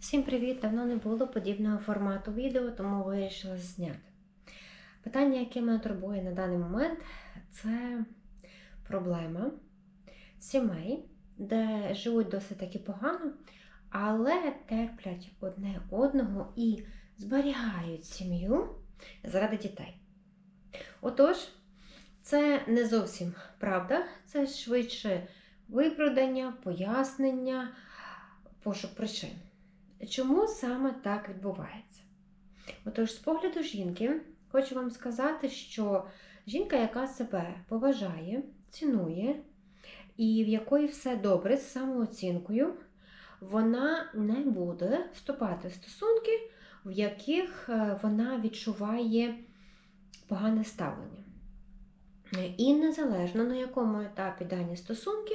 Всім привіт! Давно не було подібного формату відео, тому вирішила зняти. Питання, яке мене турбує на даний момент, це проблема сімей, де живуть досить таки погано, але терплять одне одного і зберігають сім'ю заради дітей. Отож, це не зовсім правда, це швидше виправдання, пояснення, пошук причин. Чому саме так відбувається? Отож, з погляду жінки, хочу вам сказати, що жінка, яка себе поважає, цінує, і в якої все добре з самооцінкою, вона не буде вступати в стосунки, в яких е, вона відчуває погане ставлення. І незалежно на якому етапі дані стосунки,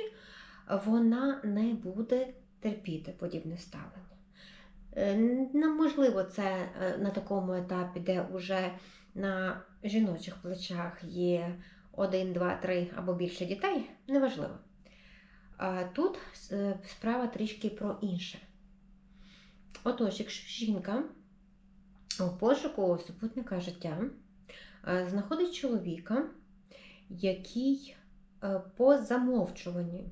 вона не буде терпіти подібне ставлення. Е, ну, Можливо, це е, на такому етапі, де вже на жіночих плечах є один, два, три або більше дітей, неважливо. Тут е, справа трішки про інше. Отож, якщо жінка у пошуку супутника життя знаходить чоловіка, який по замовчуванню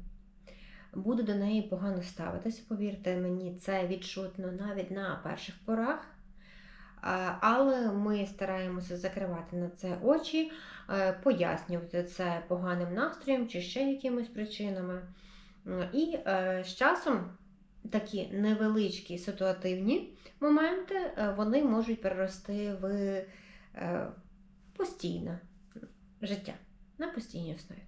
буде до неї погано ставитися. Повірте мені, це відчутно навіть на перших порах. Але ми стараємося закривати на це очі, е, пояснювати це поганим настроєм чи ще якимись причинами. І е, з часом такі невеличкі ситуативні моменти е, вони можуть перерости в постійне життя на постійній основі.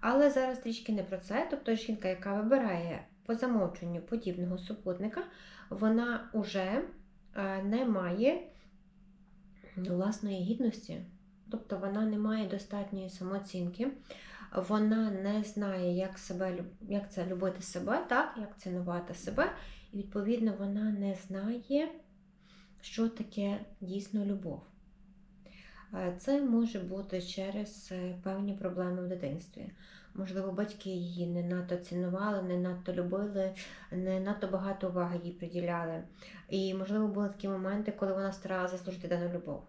Але зараз трішки не про це. Тобто жінка, яка вибирає по замовченню подібного супутника, вона вже е, не має власної гідності, тобто вона не має достатньої самооцінки, вона не знає, як себе, як це любити себе, так, як цінувати себе, і, відповідно, вона не знає, що таке дійсно любов. Е, це може бути через е, певні проблеми в дитинстві. Можливо, батьки її не надто цінували, не надто любили, не надто багато уваги їй приділяли. І, можливо, були такі моменти, коли вона старалася заслужити дану любов.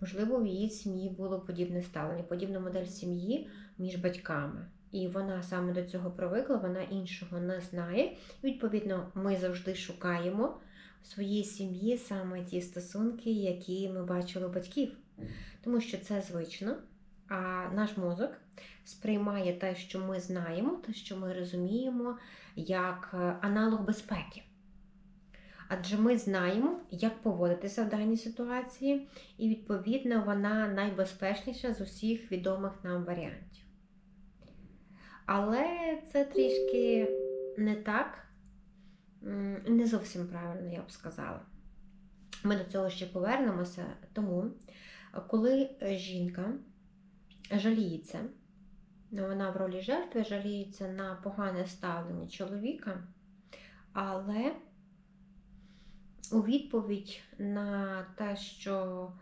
Можливо, в її сім'ї було подібне ставлення, подібна модель сім'ї між батьками. І вона саме до цього привикла, вона іншого не знає. Відповідно, ми завжди шукаємо в своїй сім'ї саме ті стосунки, які ми бачили у батьків тому що це звично, а наш мозок сприймає те, що ми знаємо, те, що ми розуміємо, як е, аналог безпеки. Адже ми знаємо, як поводитися в даній ситуації, і, відповідно, вона найбезпечніша з усіх відомих нам варіантів. Але це трішки не так, не зовсім правильно, я б сказала. Ми до цього ще повернемося, тому коли е, жінка жаліється, вона в ролі жертви жаліється на погане ставлення чоловіка, але у відповідь на те, що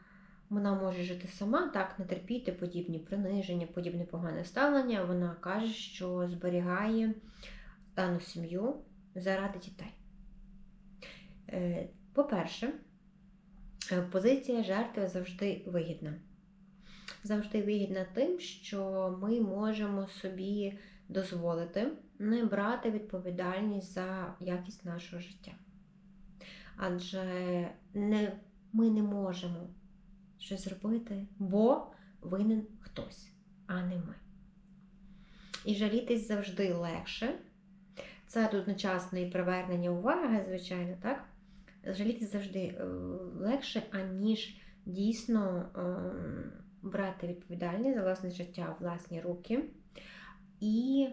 вона може жити сама, так, не терпіти подібні приниження, подібне погане ставлення, вона каже, що зберігає дану сім'ю заради дітей. Е, по-перше, позиція жертви завжди вигідна. Завжди вигідна тим, що ми можемо собі дозволити не брати відповідальність за якість нашого життя. Адже не, ми не можемо щось зробити, бо винен хтось, а не ми. І жалітись завжди легше. Це одночасне і привернення уваги, звичайно, так? Жаліти завжди е, легше, аніж дійсно ем, брати відповідальність за власне життя в власні руки. І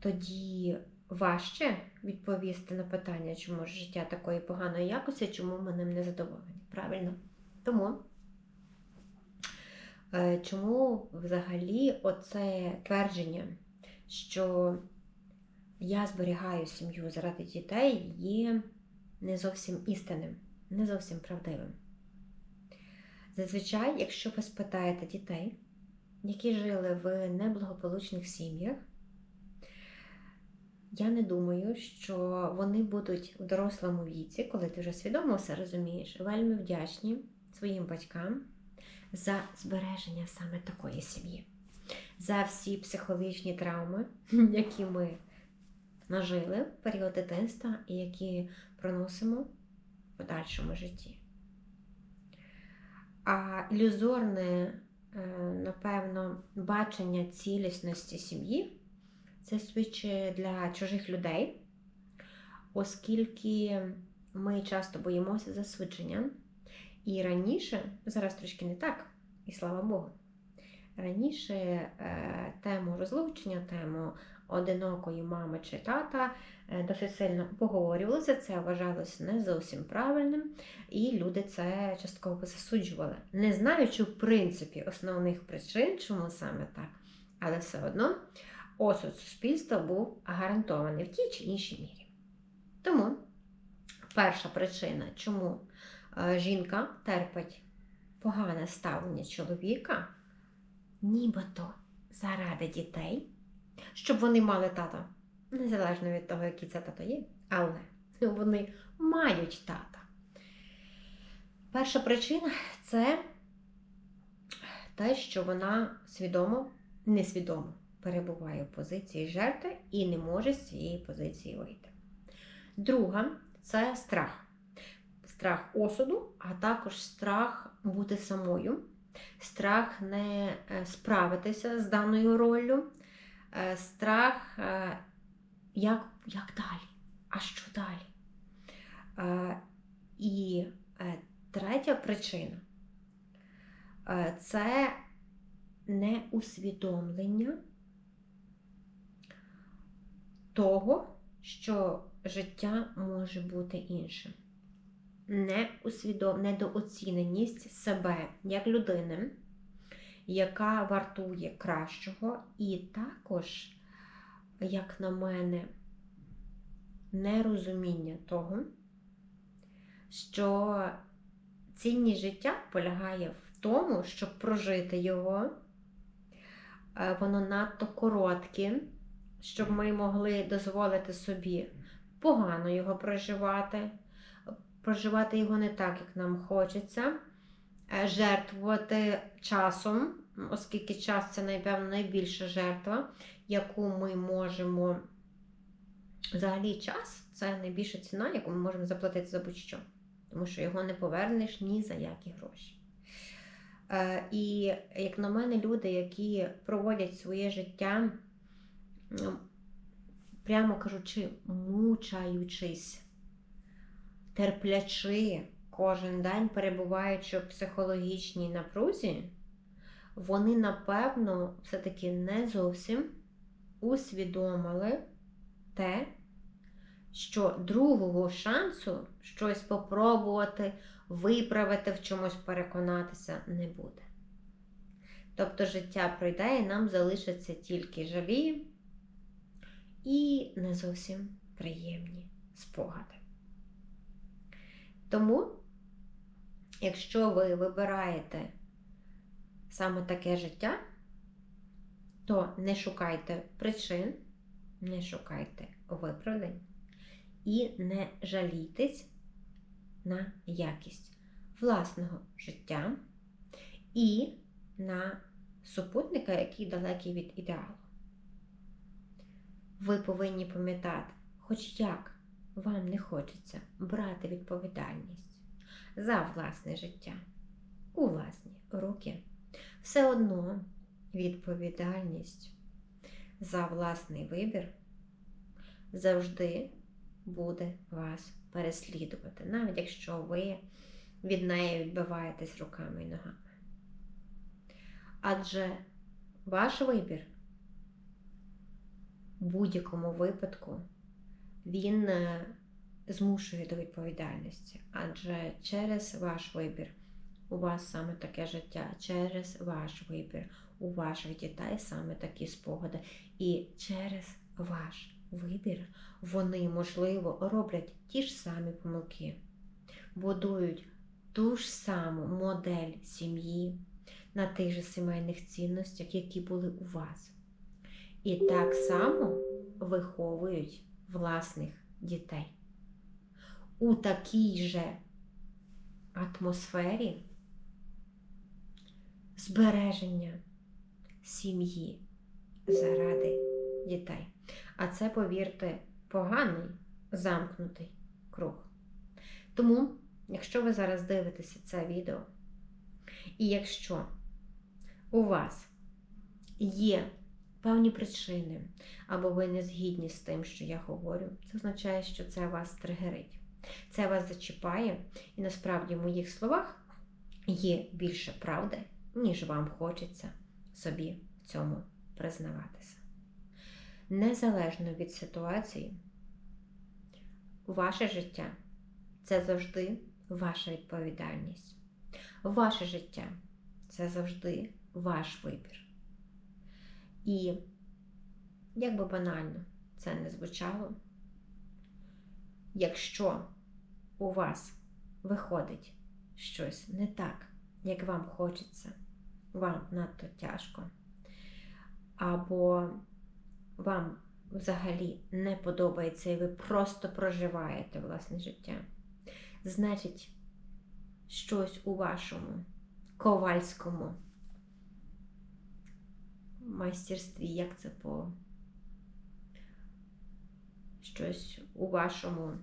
тоді важче відповісти на питання, чому ж життя такої поганої якості, чому ми ним не задоволені. Правильно? Тому. Е, чому взагалі оце твердження, що я зберігаю сім'ю заради дітей, є не зовсім істинним, не зовсім правдивим. Зазвичай, якщо ви спитаєте дітей, які жили в неблагополучних сім'ях, я не думаю, що вони будуть в дорослому віці, коли ти вже свідомо все розумієш, вельми вдячні своїм батькам за збереження саме такої сім'ї, за всі психологічні травми, які ми нажили в період дитинства і які проносимо в подальшому житті. А ілюзорне, е, напевно, бачення цілісності сім'ї це свідчить для чужих людей, оскільки ми часто боїмося засудження. І раніше, зараз трошки не так, і слава Богу, раніше е, тему розлучення, тему одинокої мами чи тата е, досить сильно поговорювалося, це вважалося не зовсім правильним, і люди це частково засуджували. Не знаючи, в принципі, основних причин, чому саме так, але все одно осуд суспільства був гарантований в тій чи іншій мірі. Тому перша причина, чому е, жінка терпить погане ставлення чоловіка, нібито заради дітей, щоб вони мали тата, незалежно від того, який це тато є, але вони мають тата. Перша причина це те, що вона свідомо, несвідомо перебуває в позиції жертви і не може з цієї позиції вийти. Друга це страх. Страх осуду, а також страх бути самою, страх не е, справитися з даною роллю, страх, е, як, як далі, а що далі. І третя причина це неусвідомлення того, що життя може бути іншим. Не усвідом... Недооціненість себе як людини, яка вартує кращого, і також, як на мене, нерозуміння того, що цінність життя полягає в тому, щоб прожити його, е, воно надто коротке щоб ми могли дозволити собі погано його проживати, проживати його не так, як нам хочеться, жертвувати часом, оскільки час це, напевно, найбільша жертва, яку ми можемо. Взагалі, час це найбільша ціна, яку ми можемо заплатити за будь-що. Тому що його не повернеш ні за які гроші. Е, і, як на мене, люди, які проводять своє життя прямо кажучи, мучаючись, терплячи кожен день, перебуваючи в психологічній напрузі, вони, напевно, все-таки не зовсім усвідомили те, що другого шансу щось попробувати, виправити, в чомусь переконатися не буде. Тобто життя пройде і нам залишаться тільки жалі, і не зовсім приємні спогади. Тому, якщо ви вибираєте саме таке життя, то не шукайте причин, не шукайте виправдань і не жалійтесь на якість власного життя і на супутника, який далекий від ідеалу. Ви повинні пам'ятати, хоч як вам не хочеться брати відповідальність за власне життя у власні руки. Все одно відповідальність за власний вибір завжди буде вас переслідувати, навіть якщо ви від неї відбиваєтесь руками і ногами. Адже ваш вибір в будь-якому випадку він е, змушує до відповідальності. Адже через ваш вибір у вас саме таке життя, через ваш вибір у ваших дітей саме такі спогади. І через ваш вибір вони, можливо, роблять ті ж самі помилки, будують ту ж саму модель сім'ї на тих же сімейних цінностях, які були у вас. І так само виховують власних дітей. У такій же атмосфері збереження сім'ї заради дітей. А це, повірте, поганий замкнутий круг. Тому, якщо ви зараз дивитеся це відео, і якщо у вас є певні причини, або ви не згідні з тим, що я говорю, це означає, що це вас тригерить. Це вас зачіпає, і насправді в моїх словах є більше правди, ніж вам хочеться собі в цьому признаватися. Незалежно від ситуації, ваше життя це завжди ваша відповідальність. Ваше життя це завжди ваш вибір. І як би банально це не звучало, якщо у вас виходить щось не так, як вам хочеться, вам надто тяжко, або вам взагалі не подобається і ви просто проживаєте власне життя, значить, щось у вашому ковальському майстерстві, як це по щось у вашому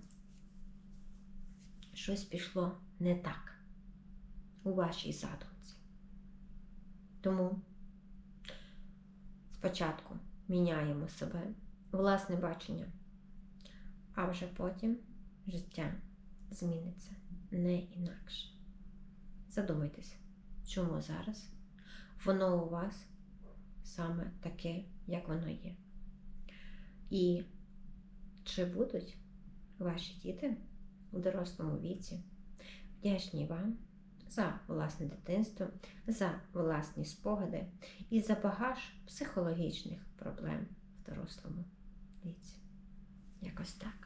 щось пішло не так у вашій задумці. Тому спочатку міняємо себе, власне бачення, а вже потім життя зміниться не інакше. Задумайтесь, чому зараз воно у вас саме таке, як воно є. І чи будуть ваші діти у дорослому віці вдячні вам за власне дитинство, за власні спогади і за багаж психологічних проблем в дорослому віці. Якось так.